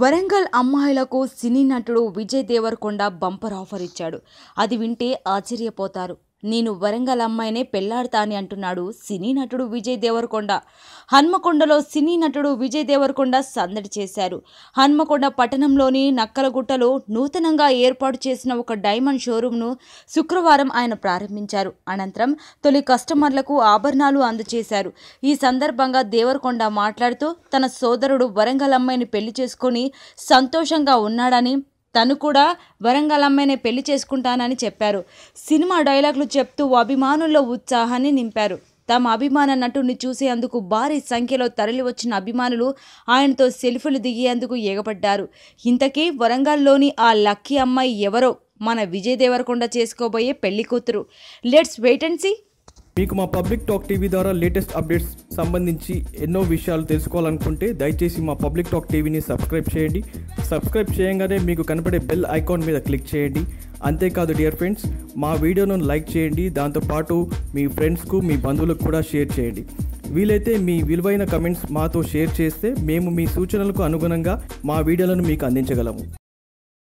వరంగల్ అమ్మాయిలకు సినీ నటుడు Vijay Devarakonda bumper offer ఇచ్చాడు. అది వింటే ఆశ్చర్యపోతారు. నేను వరంగల్ అమ్మాయినే పెళ్ళాడతా అని అంటున్నాడు సినీ నటుడు విజయ్ దేవరకొండ. హన్మకొండలో సినీ నటుడు విజయ్ దేవరకొండ సందడి చేశారు. హన్మకొండ పట్టణంలోని నక్కలగుట్టలో నూతనంగా ఏర్పాటు చేసిన ఒక డైమండ్ షోరూంను శుక్రవారం ఆయన ప్రారంభించారు. అనంతరం తొలి కస్టమర్లకు ఆభరణాలు అందజేశారు. ఈ సందర్భంగా దేవరకొండ మాట్లాడుతూ తన సోదరుడు వరంగల్ అమ్మాయిని పెళ్ళి చేసుకొని సంతోషంగా ఉన్నాడని తను కూడా వరంగల్ అమ్మాయినే పెళ్ళి చేసుకుంటానని చెప్పారు. సినిమా డైలాగులు చెప్తూ అభిమానుల్లో ఉత్సాహాన్ని నింపారు. తమ అభిమాన నటుడిని చూసేందుకు భారీ సంఖ్యలో తరలివచ్చిన అభిమానులు ఆయనతో సెల్ఫీలు దిగేందుకు ఎగబడ్డారు. ఇంతకీ వరంగల్లోని ఆ లక్కీ అమ్మాయి ఎవరో? మన విజయ్ దేవరకొండ చేసుకోబోయే పెళ్ళి కూతురు. Let's wait and see. మీకు మా పబ్లిక్ టాక్ టీవీ ద్వారా లేటెస్ట్ అప్డేట్స్ సంబంధించి ఎన్నో విషయాలు తెలుసుకోవాలనుకుంటే దయచేసి మా పబ్లిక్ టాక్ టీవీని సబ్స్క్రైబ్ చేయండి. సబ్స్క్రైబ్ చేయగానే మీకు కనపడే బెల్ ఐకాన్ మీద క్లిక్ చేయండి. అంతేకాదు డియర్ ఫ్రెండ్స్ మా వీడియోను లైక్ చేయండి. దాంతోపాటు మీ ఫ్రెండ్స్కు మీ బంధువులకు కూడా షేర్ చేయండి. వీలైతే మీ విలువైన కమెంట్స్ మాతో షేర్ చేస్తే మేము మీ సూచనలకు అనుగుణంగా మా వీడియోలను మీకు అందించగలము.